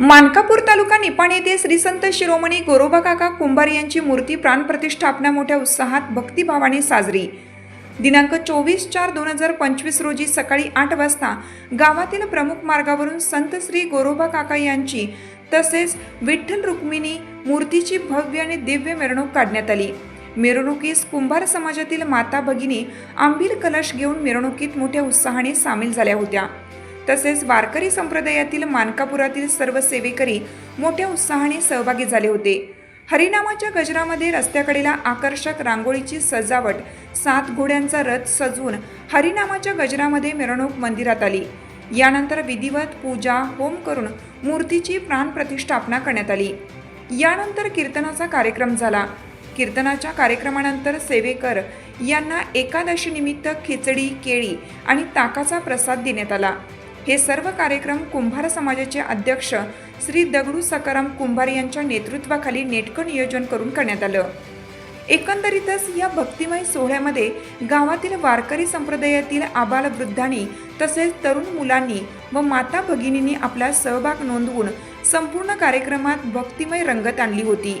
मानकापूर तालुका निपाणी येथे श्री संत शिरोमणी गोरोबा काका कुंभार यांची मूर्ती प्राणप्रतिष्ठापना मोठ्या उत्साहात भक्तिभावाने साजरी. दिनांक चोवीस चार दोन हजार पंचवीस रोजी सकाळी आठ वाजता गावातील प्रमुख मार्गावरून संत श्री गोरोबा काका यांची तसेच विठ्ठल रुक्मिणी मूर्तीची भव्य आणि दिव्य मिरवणूक काढण्यात आली. मिरवणुकीस कुंभार समाजातील माता भगिनी आंबील कलश घेऊन मिरवणुकीत मोठ्या उत्साहाने सामील झाल्या होत्या. तसेच वारकरी संप्रदायातील मानकापुरातील सर्व सेवेकरी मोठ्या उत्साहाने सहभागी झाले होते. हरिनामाच्या गजरामध्ये रस्त्याकडेला आकर्षक रांगोळीची सजावट सात घोड्यांचा रथ सजवून हरिनामाच्या गजरामध्ये मिरवणूक मंदिरात आली. यानंतर विधिवत पूजा होम करून मूर्तीची प्राणप्रतिष्ठापना करण्यात आली. यानंतर कीर्तनाचा कार्यक्रम झाला. कीर्तनाच्या कार्यक्रमानंतर सेवेकर यांना एकादशीनिमित्त खिचडी केळी आणि ताकाचा प्रसाद देण्यात आला. हे सर्व कार्यक्रम कुंभार समाजाचे अध्यक्ष श्री दगडू सकाराम कुंभार यांच्या नेतृत्वाखाली नेटकं नियोजन करून करण्यात आलं एकंदरीतच या भक्तिमय सोहळ्यामध्ये गावातील वारकरी संप्रदायातील आबालवृद्धांनी तसेच तरुण मुलांनी व माता भगिनींनी आपला सहभाग नोंदवून संपूर्ण कार्यक्रमात भक्तिमय रंगत आणली होती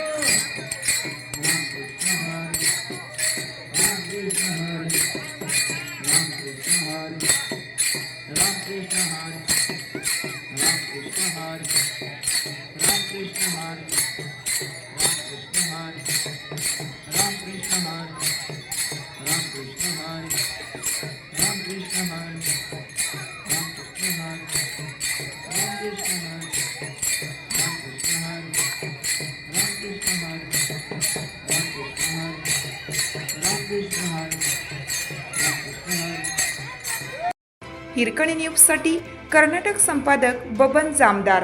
कृष्ण हरे कृष्ण हरे राम कृष्ण हरे राम कृष्ण हरे राम कृष्ण हरे राम कृष्ण हरे राम कृष्ण हरे हिरकणी न्यूजसाठी कर्नाटक संपादक बबन जामदार